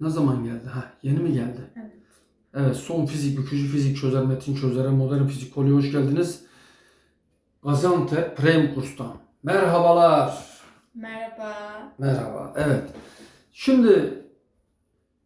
Ne zaman geldi? Ha, yeni mi geldi? Evet. Evet, son fizik, bükücü fizik çözer, metin çözere, modern fizik kolye hoş geldiniz. Gaziantep Prem Kurs'tan. Merhabalar. Merhaba. Merhaba. Evet. Şimdi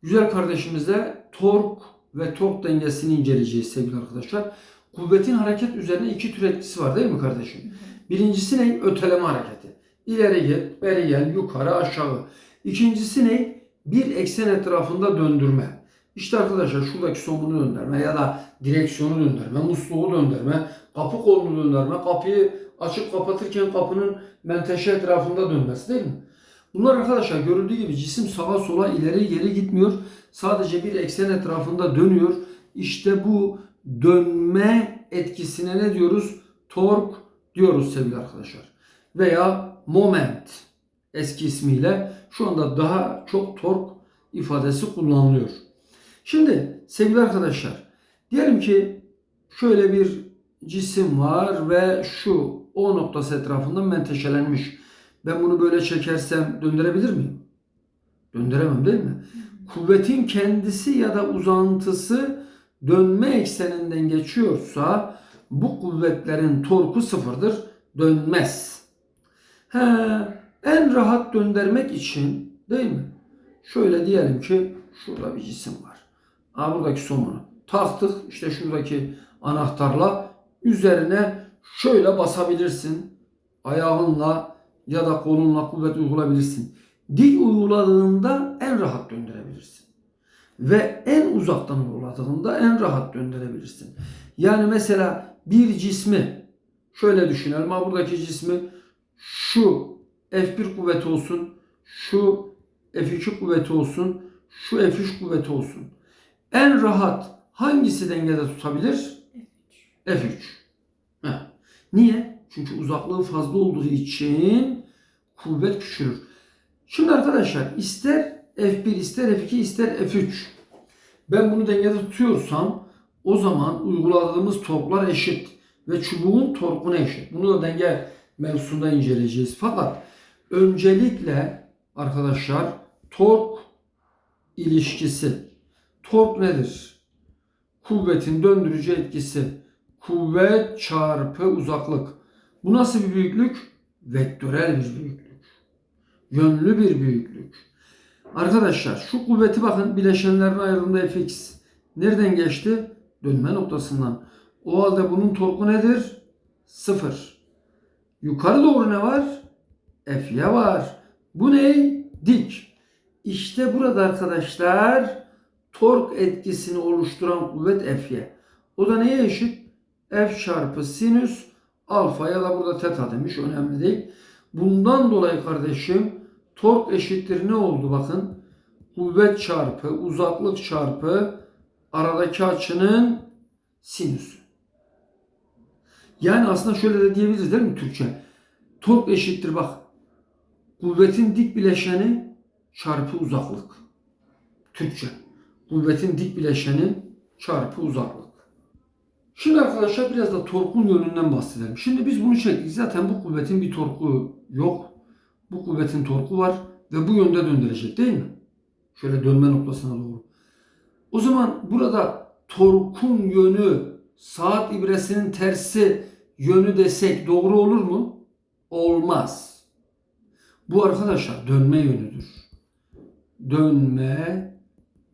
güzel kardeşimize tork ve tork dengesini inceleyeceğiz sevgili arkadaşlar. Kuvvetin hareket üzerine iki tür etkisi var değil mi kardeşim? Birincisi ne? Öteleme hareketi. İleri gel, beri gel, yukarı, aşağı. İkincisi ne? Bir eksen etrafında döndürme. İşte arkadaşlar şuradaki somunu döndürme ya da direksiyonu döndürme, musluğu döndürme, kapı kolunu döndürme, kapıyı açıp kapatırken kapının menteşe etrafında dönmesi değil mi? Bunlar arkadaşlar görüldüğü gibi cisim sağa sola ileri geri gitmiyor. Sadece bir eksen etrafında dönüyor. İşte bu dönme etkisine ne diyoruz? Tork diyoruz sevgili arkadaşlar. Veya moment eski ismiyle şu anda daha çok tork ifadesi kullanılıyor. Şimdi sevgili arkadaşlar diyelim ki şöyle bir cisim var ve şu O noktası etrafında menteşelenmiş. Ben bunu böyle çekersem döndürebilir miyim? Döndüremem değil mi? Kuvvetin kendisi ya da uzantısı dönme ekseninden geçiyorsa bu kuvvetlerin torku sıfırdır. Dönmez. He, en rahat döndürmek için değil mi? Şöyle diyelim ki şurada bir cisim var. Ha buradaki somunu taktık. İşte şuradaki anahtarla üzerine şöyle basabilirsin. Ayağınla ya da kolunla kuvvet uygulayabilirsin. Dik uyguladığında en rahat döndürebilirsin. Ve en uzaktan uyguladığında en rahat döndürebilirsin. Yani mesela bir cismi şöyle düşünelim. Ha buradaki cismi şu F1 kuvveti olsun, şu F2 kuvveti olsun, şu F3 kuvveti olsun. En rahat hangisi dengede tutabilir? F3. Heh. Niye? Çünkü uzaklığı fazla olduğu için kuvvet küçülür. Şimdi arkadaşlar ister F1 ister F2 ister F3. Ben bunu dengede tutuyorsam o zaman uyguladığımız torklar eşit ve çubuğun torkuna eşit. Bunu da denge mevzusunda inceleyeceğiz. Fakat öncelikle arkadaşlar tork ilişkisi. Tork nedir? Kuvvetin döndürücü etkisi. Kuvvet çarpı uzaklık. Bu nasıl bir büyüklük? Vektörel bir büyüklük. Yönlü bir büyüklük. Arkadaşlar şu kuvveti bakın bileşenlerin ayrılığında fx. Nereden geçti? Dönme noktasından. O halde bunun torku nedir? Sıfır. Yukarı doğru ne var? F'ye var. Bu ne? Dik. İşte burada arkadaşlar tork etkisini oluşturan kuvvet F'ye. O da neye eşit? F çarpı sinüs alfa ya da burada teta demiş. Önemli değil. Bundan dolayı kardeşim tork eşittir ne oldu bakın. Kuvvet çarpı uzaklık çarpı aradaki açının sinüsü. Yani aslında şöyle de diyebiliriz değil mi Türkçe? Tork eşittir bak. Kuvvetin dik bileşeni çarpı uzaklık. Türkçe. Kuvvetin dik bileşeni çarpı uzaklık. Şimdi arkadaşlar biraz da torkun yönünden bahsedelim. Şimdi biz bunu çektik. Zaten bu kuvvetin bir torku yok. Bu kuvvetin torku var ve bu yönde döndürecek değil mi? Şöyle dönme noktasına doğru. O zaman burada torkun yönü saat ibresinin tersi yönü desek doğru olur mu? Olmaz. Bu arkadaşlar dönme yönüdür. Dönme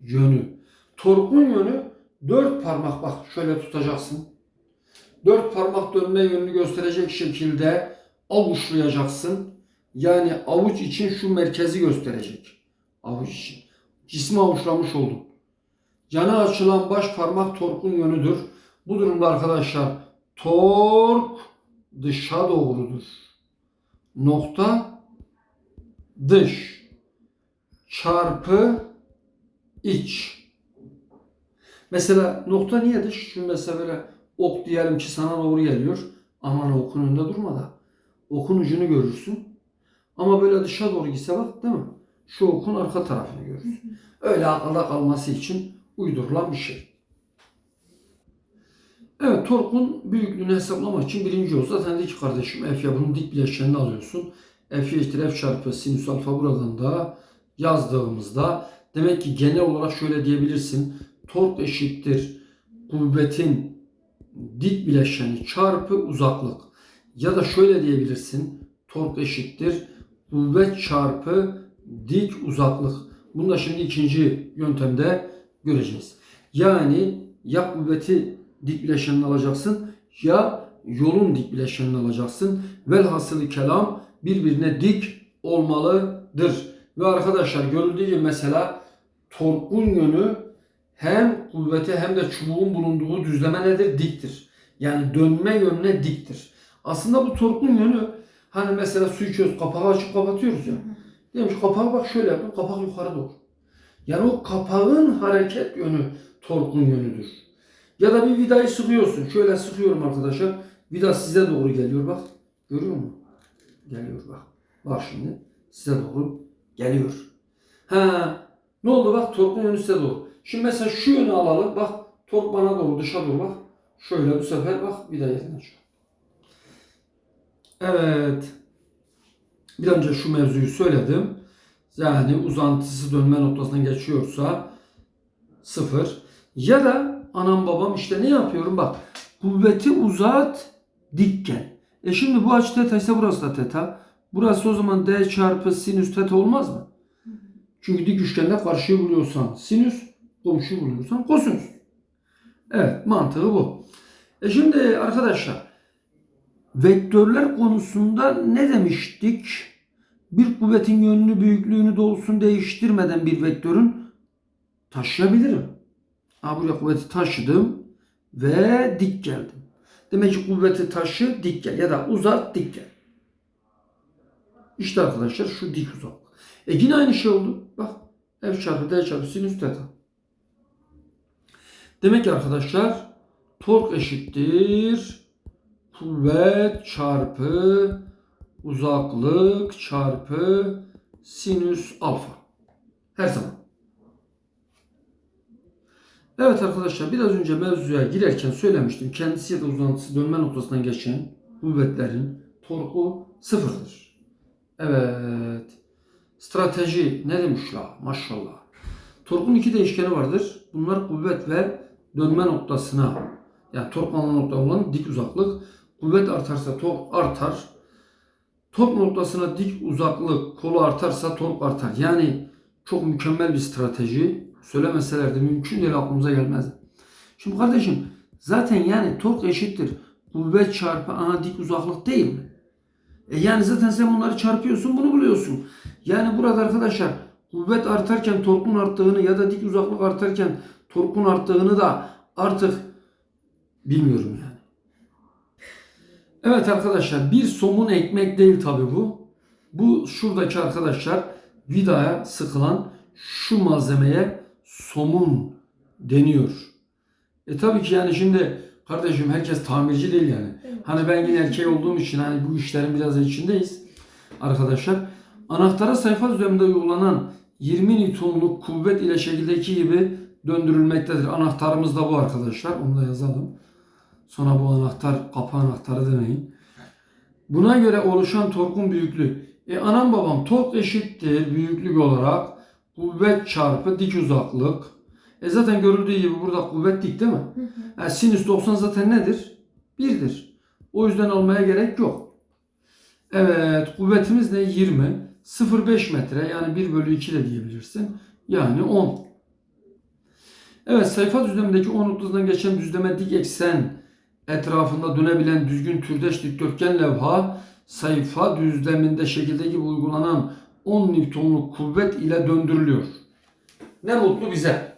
yönü. Torkun yönü dört parmak bak şöyle tutacaksın. Dört parmak dönme yönünü gösterecek şekilde avuçlayacaksın. Yani avuç için şu merkezi gösterecek. Avuç için. Cismi avuçlamış oldum. Yana açılan baş parmak torkun yönüdür. Bu durumda arkadaşlar tork dışa doğrudur. Nokta dış çarpı iç. Mesela nokta niye dış? Şimdi mesela böyle ok diyelim ki sana doğru geliyor. Aman okun önünde durma da. Okun ucunu görürsün. Ama böyle dışa doğru gitse bak değil mi? Şu okun arka tarafını görürsün. Öyle akılda kalması için uydurulan bir şey. Evet torkun büyüklüğünü hesaplamak için birinci yol zaten dedi ki kardeşim F ya bunun dik bileşenini alıyorsun. F eşittir F çarpı sinüs alfa buradan da yazdığımızda Demek ki genel olarak şöyle diyebilirsin. Tork eşittir kuvvetin dik bileşeni çarpı uzaklık. Ya da şöyle diyebilirsin. Tork eşittir kuvvet çarpı dik uzaklık. Bunu da şimdi ikinci yöntemde göreceğiz. Yani ya kuvveti dik bileşenini alacaksın ya yolun dik bileşenini alacaksın. Velhasılı kelam birbirine dik olmalıdır. Ve arkadaşlar görüldüğü gibi mesela torkun yönü hem kuvvete hem de çubuğun bulunduğu düzleme nedir? Diktir. Yani dönme yönüne diktir. Aslında bu torkun yönü hani mesela su içiyoruz kapağı açıp kapatıyoruz ya. Ki kapağı bak şöyle yapın kapak yukarı doğru. Yani o kapağın hareket yönü torkun yönüdür. Ya da bir vidayı sıkıyorsun. Şöyle sıkıyorum arkadaşlar. Vida size doğru geliyor bak. Görüyor musun? Geliyor bak. Bak şimdi size doğru geliyor. Ha ne oldu bak torkun yönü size doğru. Şimdi mesela şu yönü alalım. Bak tork bana doğru dışa doğru bak. Şöyle bu sefer bak vida yerinden şu. Evet. Bir önce şu mevzuyu söyledim. Yani uzantısı dönme noktasından geçiyorsa sıfır. Ya da anam babam işte ne yapıyorum bak. Kuvveti uzat dik gel. E şimdi bu açı teta ise burası da teta. Burası o zaman d çarpı sinüs teta olmaz mı? Çünkü dik üçgende karşıyı buluyorsan sinüs, komşuyu buluyorsan kosinüs. Evet mantığı bu. E şimdi arkadaşlar vektörler konusunda ne demiştik? Bir kuvvetin yönünü, büyüklüğünü, doğrusunu değiştirmeden bir vektörün taşıyabilirim. Ha buraya kuvveti taşıdım ve dik geldim. Demek ki kuvveti taşı dik gel ya da uzat dik gel. İşte arkadaşlar şu dik uzaklık. E yine aynı şey oldu. Bak F çarpı D çarpı sinüs teta. Demek ki arkadaşlar tork eşittir kuvvet çarpı uzaklık çarpı sinüs alfa. Her zaman. Evet arkadaşlar biraz önce mevzuya girerken söylemiştim. Kendisi ya da uzantısı dönme noktasından geçen kuvvetlerin torku sıfırdır. Evet. Strateji ne demiş la maşallah. Torkun iki değişkeni vardır. Bunlar kuvvet ve dönme noktasına yani tork alan nokta olan dik uzaklık. Kuvvet artarsa tork artar. Tork noktasına dik uzaklık kolu artarsa tork artar. Yani çok mükemmel bir strateji. Söylemeseler de mümkün değil aklımıza gelmez. Şimdi kardeşim zaten yani tork eşittir. Kuvvet çarpı ana dik uzaklık değil mi? E yani zaten sen bunları çarpıyorsun bunu buluyorsun. Yani burada arkadaşlar kuvvet artarken torkun arttığını ya da dik uzaklık artarken torkun arttığını da artık bilmiyorum yani. Evet arkadaşlar bir somun ekmek değil tabi bu. Bu şuradaki arkadaşlar vidaya sıkılan şu malzemeye somun deniyor. E tabii ki yani şimdi kardeşim herkes tamirci değil yani. Hani ben yine erkek olduğum için hani bu işlerin biraz içindeyiz arkadaşlar. Anahtara sayfa üzerinde uygulanan 20 Newton'luk kuvvet ile şekildeki gibi döndürülmektedir. Anahtarımız da bu arkadaşlar. Onu da yazalım. Sonra bu anahtar kapı anahtarı demeyin. Buna göre oluşan torkun büyüklüğü. E anam babam tork eşittir büyüklük olarak kuvvet çarpı dik uzaklık. E zaten görüldüğü gibi burada kuvvet dik değil mi? Yani sinüs 90 zaten nedir? 1'dir. O yüzden almaya gerek yok. Evet kuvvetimiz ne? 20. 0,5 metre yani 1 bölü 2 de diyebilirsin. Yani 10. Evet sayfa düzlemindeki 10 noktasından geçen düzleme dik eksen etrafında dönebilen düzgün türdeş dikdörtgen levha sayfa düzleminde şekilde gibi uygulanan 10 Newton'luk kuvvet ile döndürülüyor. Ne mutlu bize.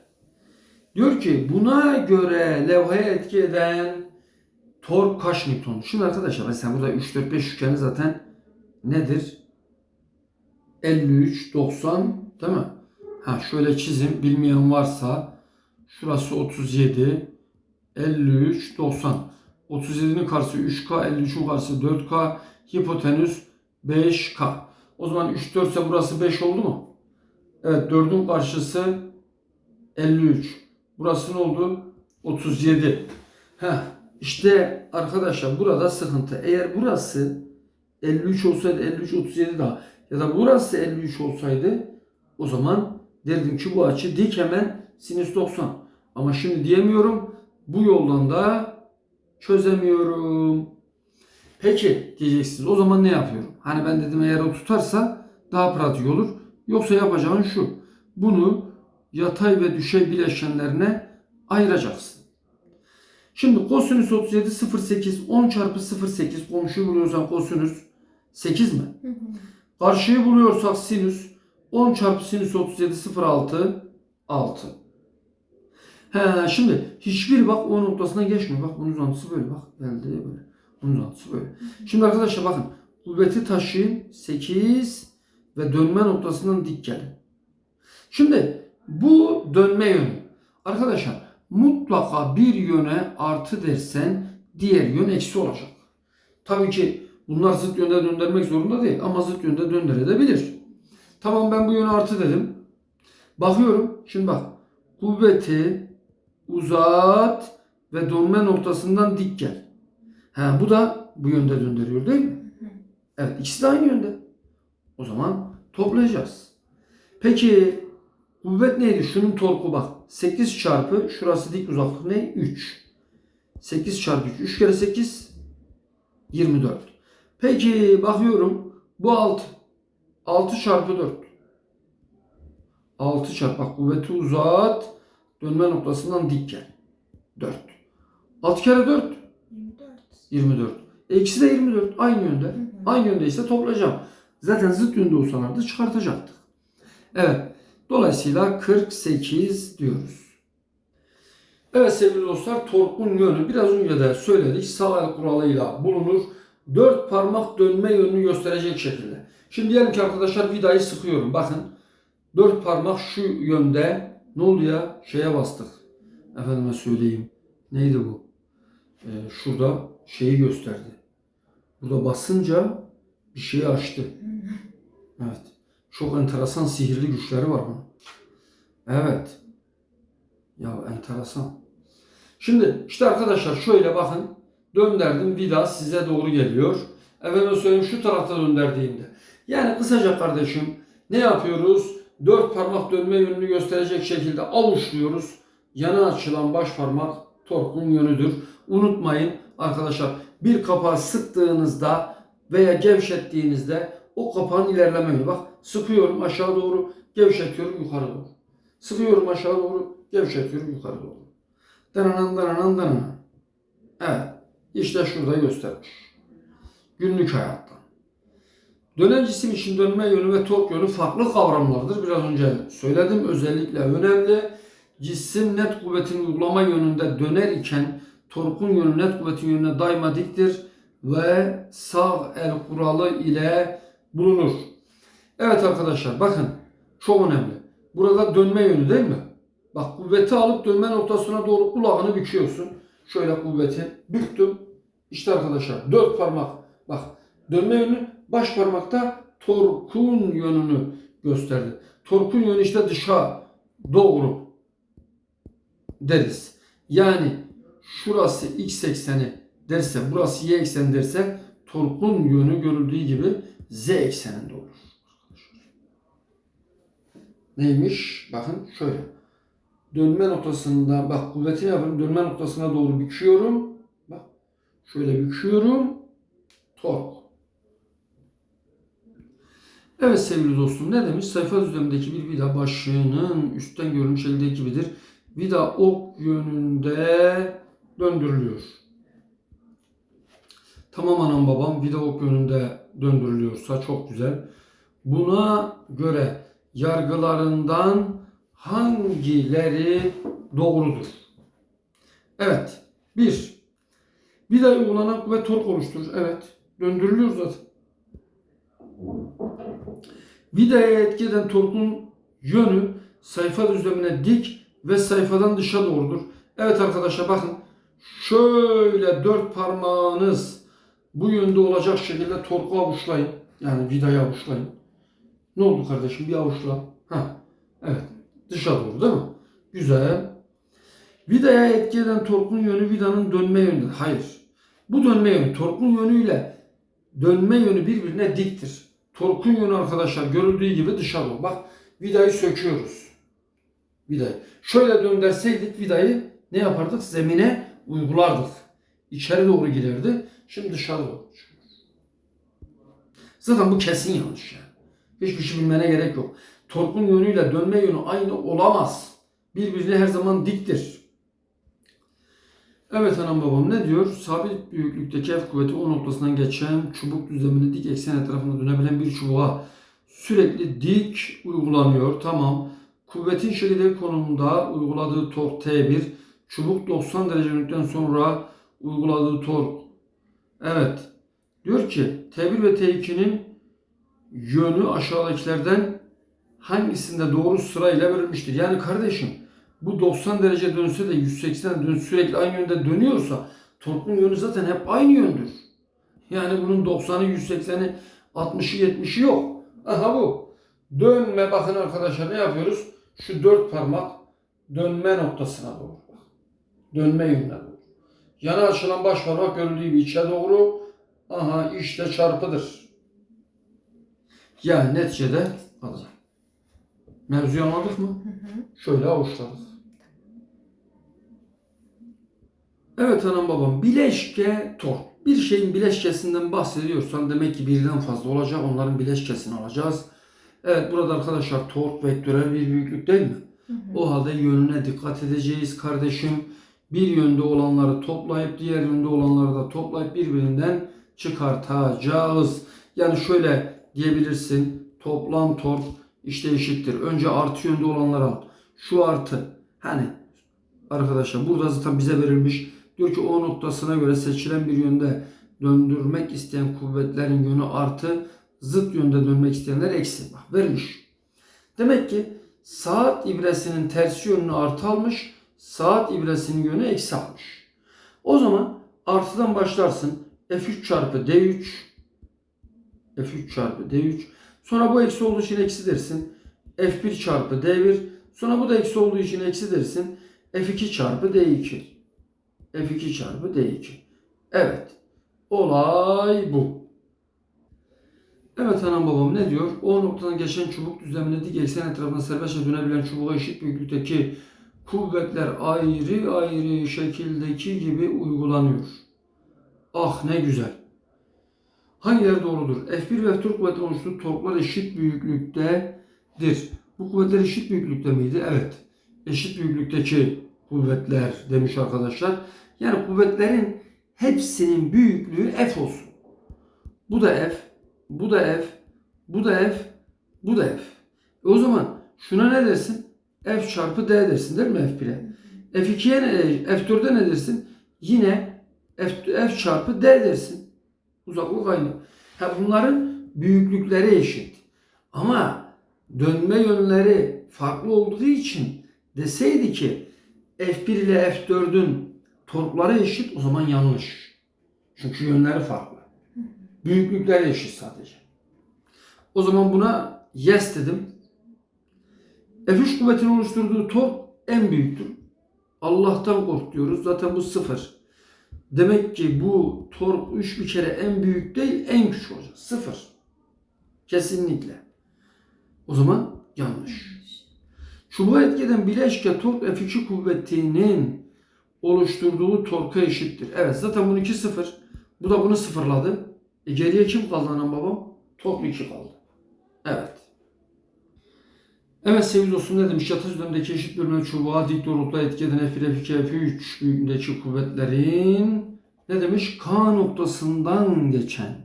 Diyor ki buna göre levhaya etki eden tork kaç Newton? Şimdi arkadaşlar mesela burada 3 4 5 üçgeni zaten nedir? 53 90 değil mi? Ha şöyle çizim bilmeyen varsa şurası 37 53 90 37'nin karşısı 3K 53'ün karşısı 4K hipotenüs 5K. O zaman 3 4 ise burası 5 oldu mu? Evet 4'ün karşısı 53. Burası ne oldu? 37. Heh, işte arkadaşlar burada sıkıntı. Eğer burası 53 olsaydı 53 37 daha ya da burası 53 olsaydı o zaman derdim ki bu açı dik hemen sinüs 90. Ama şimdi diyemiyorum. Bu yoldan da çözemiyorum. Peki diyeceksiniz. O zaman ne yapıyorum? Hani ben dedim eğer o tutarsa daha pratik olur. Yoksa yapacağın şu. Bunu yatay ve düşey bileşenlerine ayıracaksın. Şimdi kosinüs 37 0,8 10 çarpı 0,8 komşuyu buluyorsan kosinüs 8 mi? Hı hı. Karşıyı buluyorsak sinüs 10 çarpı sinüs 37 0,6 6. He, şimdi hiçbir bak o noktasına geçmiyor. Bak bunun uzantısı böyle bak geldi böyle. Bunun uzantısı böyle. Şimdi arkadaşlar bakın kuvveti taşıyın 8 ve dönme noktasından dik gelin. Şimdi bu dönme yönü. Arkadaşlar mutlaka bir yöne artı dersen diğer yön eksi olacak. Tabii ki bunlar zıt yönde döndürmek zorunda değil ama zıt yönde döndürebilir. Tamam ben bu yöne artı dedim. Bakıyorum. Şimdi bak. Kuvveti uzat ve dönme noktasından dik gel. Ha, bu da bu yönde döndürüyor değil mi? Evet ikisi de aynı yönde. O zaman toplayacağız. Peki kuvvet neydi? Şunun torku bak. 8 çarpı şurası dik uzaklık ne? 3. 8 çarpı 3. 3 kere 8 24. Peki bakıyorum bu 6. 6 çarpı 4. 6 çarpı bak kuvveti uzat. Dönme noktasından dik gel. 4. 6 kere 4 24. 24. Eksi de 24. Aynı yönde. Hı hı. Aynı yöndeyse toplayacağım. Zaten zıt yönde olsalardı çıkartacaktık. Evet. Dolayısıyla 48 diyoruz. Evet sevgili dostlar torkun yönü biraz önce de söyledik. Sağ el kuralıyla bulunur. Dört parmak dönme yönünü gösterecek şekilde. Şimdi diyelim ki arkadaşlar vidayı sıkıyorum. Bakın dört parmak şu yönde ne oldu ya? Şeye bastık. Efendime söyleyeyim. Neydi bu? Ee, şurada şeyi gösterdi. Burada basınca bir şeyi açtı. Evet. Çok enteresan sihirli güçleri var bunun. Evet. Ya enteresan. Şimdi işte arkadaşlar şöyle bakın. Döndürdüm vida size doğru geliyor. Efendim söyleyeyim şu tarafta döndürdüğümde. Yani kısaca kardeşim ne yapıyoruz? Dört parmak dönme yönünü gösterecek şekilde avuçluyoruz. Yana açılan baş parmak torkun yönüdür. Unutmayın arkadaşlar bir kapağı sıktığınızda veya gevşettiğinizde o kapağın ilerleme yönü. Bak sıkıyorum aşağı doğru, gevşetiyorum yukarı doğru. Sıkıyorum aşağı doğru, gevşetiyorum yukarı doğru. Dananan dananan dananan. Evet. işte şurada göstermiş. Günlük hayattan. Dönen cisim için dönme yönü ve tork yönü farklı kavramlardır. Biraz önce söyledim. Özellikle önemli. Cisim net kuvvetin uygulama yönünde döner iken torkun yönü net kuvvetin yönüne daima diktir ve sağ el kuralı ile bulunur. Evet arkadaşlar bakın çok önemli. Burada dönme yönü değil mi? Bak kuvveti alıp dönme noktasına doğru kulağını büküyorsun. Şöyle kuvveti büktüm. İşte arkadaşlar dört parmak. Bak dönme yönü baş parmakta torkun yönünü gösterdi. Torkun yönü işte dışa doğru deriz. Yani şurası x ekseni derse burası y ekseni derse torkun yönü görüldüğü gibi z ekseninde olur. Neymiş? Bakın şöyle. Dönme noktasında bak kuvvetini yapıyorum. Dönme noktasına doğru büküyorum. Bak şöyle büküyorum. Tork. Evet sevgili dostum ne demiş? Sayfa üzerindeki bir vida başlığının üstten görünüş elde gibidir. Vida ok yönünde döndürülüyor. Tamam anam babam vida ok yönünde döndürülüyorsa çok güzel. Buna göre yargılarından hangileri doğrudur? Evet. Bir. Vida uygulanan kuvvet tork oluşturur. Evet. Döndürülüyor zaten. Vidaya etki eden torkun yönü sayfa düzlemine dik ve sayfadan dışa doğrudur. Evet arkadaşlar bakın şöyle dört parmağınız bu yönde olacak şekilde torku avuçlayın. Yani vidayı avuçlayın. Ne oldu kardeşim? Bir avuçla. Ha. Evet. Dışa doğru değil mi? Güzel. Vidaya etki eden torkun yönü vidanın dönme yönüdür. Hayır. Bu dönme yönü torkun yönüyle dönme yönü birbirine diktir. Torkun yönü arkadaşlar görüldüğü gibi dışa doğru. Bak vidayı söküyoruz. vidayı. Şöyle döndürseydik vidayı ne yapardık? Zemine uygulardık. İçeri doğru girerdi. Şimdi dışarı doğru. Zaten bu kesin yanlış yani. Hiçbir şey bilmene gerek yok. Torkun yönüyle dönme yönü aynı olamaz. Birbirine her zaman diktir. Evet anam babam ne diyor? Sabit büyüklükteki F kuvveti o noktasından geçen çubuk düzleminde dik eksen etrafında dönebilen bir çubuğa sürekli dik uygulanıyor. Tamam. Kuvvetin şekilde konumunda uyguladığı tork T1, çubuk 90 derece döndükten sonra uyguladığı tork. Evet. Diyor ki T1 ve T2'nin yönü aşağıdakilerden hangisinde doğru sırayla verilmiştir? Yani kardeşim bu 90 derece dönse de 180 dön sürekli aynı yönde dönüyorsa torkun yönü zaten hep aynı yöndür. Yani bunun 90'ı 180'i 60'ı 70'i yok. Aha bu. Dönme bakın arkadaşlar ne yapıyoruz? Şu dört parmak dönme noktasına doğru. Dönme yönüne doğru. Yana açılan baş parmak görüldüğü gibi içe doğru. Aha işte çarpıdır. Yani neticede alacağım. Mevzuyu anladık mı? Şöyle avuçladık. Evet anam babam bileşke tork. Bir şeyin bileşkesinden bahsediyorsan demek ki birden fazla olacak. Onların bileşkesini alacağız. Evet burada arkadaşlar tork vektörel bir büyüklük değil mi? O halde yönüne dikkat edeceğiz kardeşim. Bir yönde olanları toplayıp diğer yönde olanları da toplayıp birbirinden çıkartacağız. Yani şöyle diyebilirsin. Toplam tork işte eşittir. Önce artı yönde olanları al. Şu artı. Hani arkadaşlar burada zaten bize verilmiş. Diyor ki o noktasına göre seçilen bir yönde döndürmek isteyen kuvvetlerin yönü artı, zıt yönde dönmek isteyenler eksi. Bak vermiş. Demek ki saat ibresinin tersi yönünü artı almış, saat ibresinin yönü eksi almış. O zaman artıdan başlarsın. F3 çarpı D3 F3 çarpı D3 Sonra bu eksi olduğu için eksi dersin. F1 çarpı D1 Sonra bu da eksi olduğu için eksi dersin. F2 çarpı D2 F2 çarpı D2 Evet. Olay bu. Evet anam babam ne diyor? O noktadan geçen çubuk düzleminde dik eksen etrafında serbestçe dönebilen çubuğa eşit büyüklükteki kuvvetler ayrı ayrı şekildeki gibi uygulanıyor. Ah ne güzel. Hangileri doğrudur? F1 ve F4 kuvveti oluşturduğu torklar eşit büyüklüktedir. Bu kuvvetler eşit büyüklükte miydi? Evet. Eşit büyüklükteki kuvvetler demiş arkadaşlar. Yani kuvvetlerin hepsinin büyüklüğü F olsun. Bu da F, bu da F, bu da F, bu da F. E o zaman şuna ne dersin? F çarpı D dersin değil mi F1'e? F2'ye ne, F4'e ne dersin? Yine F, F çarpı D dersin. Uzaklık aynı. Ha bunların büyüklükleri eşit. Ama dönme yönleri farklı olduğu için deseydi ki F1 ile F4'ün torkları eşit o zaman yanlış. Çünkü yönleri farklı. Büyüklükleri eşit sadece. O zaman buna yes dedim. F3 kuvvetinin oluşturduğu tork en büyüktür. Allah'tan kork diyoruz. Zaten bu sıfır. Demek ki bu tork 3 bir kere en büyük değil en küçük olacak. Sıfır. Kesinlikle. O zaman yanlış. Çubuğa etkeden bileşke tork F2 kuvvetinin oluşturduğu torka eşittir. Evet zaten bunun 2 sıfır. Bu da bunu sıfırladı. E geriye kim kaldı anam babam? Tork 2 kaldı. Evet. Evet sevgili dostum ne demiş? Yatay düzlemdeki eşit bölünen çubuğa dik doğrultuda etki eden F1, F2, F3 büyüklüğündeki kuvvetlerin ne demiş? K noktasından geçen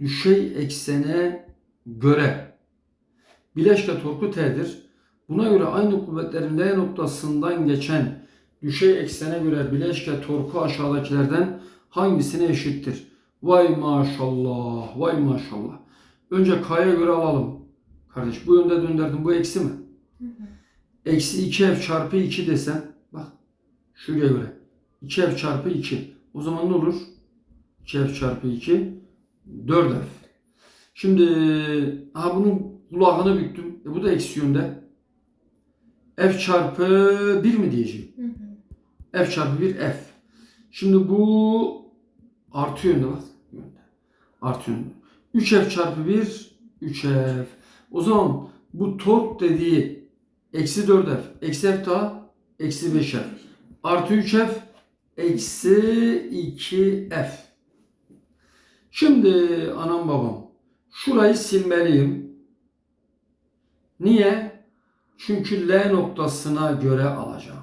düşey eksene göre bileşke torku T'dir. Buna göre aynı kuvvetlerin L noktasından geçen düşey eksene göre bileşke torku aşağıdakilerden hangisine eşittir? Vay maşallah, vay maşallah. Önce K'ya göre alalım. Kardeş bu yönde döndürdüm. Bu eksi mi? Eksi 2f çarpı 2 desem. Bak şuraya göre. 2f çarpı 2. O zaman ne olur? 2f çarpı 2 4f. Şimdi ha bunun kulağını büktüm. E, bu da eksi yönde. f çarpı 1 mi diyeceğim? f çarpı 1 f. Şimdi bu artı yönde bak. Artı yönde. 3f çarpı 1 3f. O zaman bu tork dediği eksi 4F, eksi F daha, eksi 5F, artı 3F, eksi 2F. Şimdi anam babam, şurayı silmeliyim. Niye? Çünkü L noktasına göre alacağım.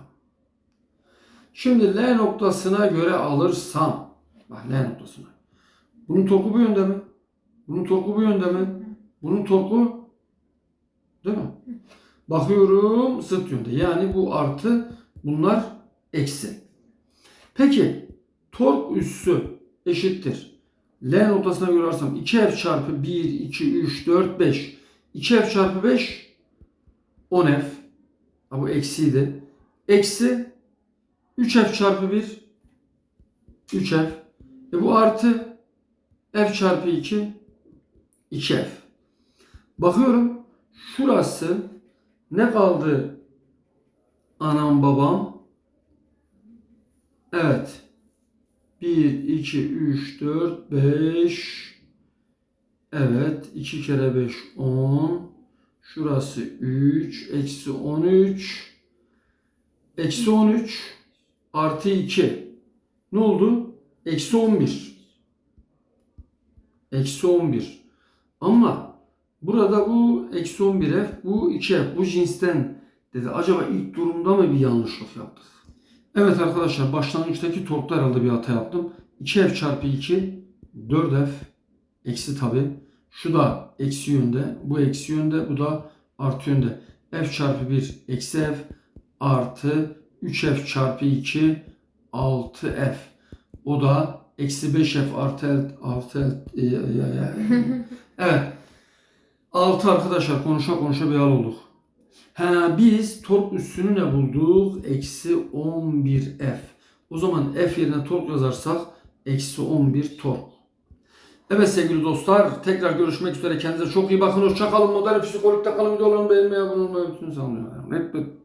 Şimdi L noktasına göre alırsam, bak L noktasına. Bunun torku bu yönde mi? Bunun torku bu yönde mi? Bunun torku değil mi? Bakıyorum zıt yönde. Yani bu artı, bunlar eksi. Peki tork üssü eşittir. L noktasına göre alırsam 2F çarpı 1, 2, 3, 4, 5. 2F çarpı 5 10F. Ha, bu eksiydi. Eksi 3F çarpı 1 3F. E bu artı F çarpı 2 2F. Bakıyorum şurası ne kaldı anam babam? Evet. 1, 2, 3, 4, 5. Evet. 2 kere 5, 10. Şurası 3. Eksi 13. Eksi 13 artı 2. Ne oldu? Eksi 11. Eksi 11. Ama burada bu eksi 11F, bu 2F, bu cinsten dedi. Acaba ilk durumda mı bir yanlışlık yaptık? Evet arkadaşlar başlangıçtaki torkta herhalde bir hata yaptım. 2F çarpı 2 4F eksi tabi. Şu da eksi yönde. Bu eksi yönde. Bu da artı yönde. F çarpı 1 eksi F artı 3F çarpı 2 6F. O da eksi 5F artı L, artı L, e, e, e, Evet. 6 arkadaşlar konuşa konuşa bir hal olduk. Ha, biz tork üssünü ne bulduk? Eksi 11F. O zaman F yerine tork yazarsak eksi 11 tork. Evet sevgili dostlar tekrar görüşmek üzere. Kendinize çok iyi bakın. Hoşça kalın. Modern psikologda kalın. Videolarımı beğenmeyi, abone olmayı. Sağ olun. Hep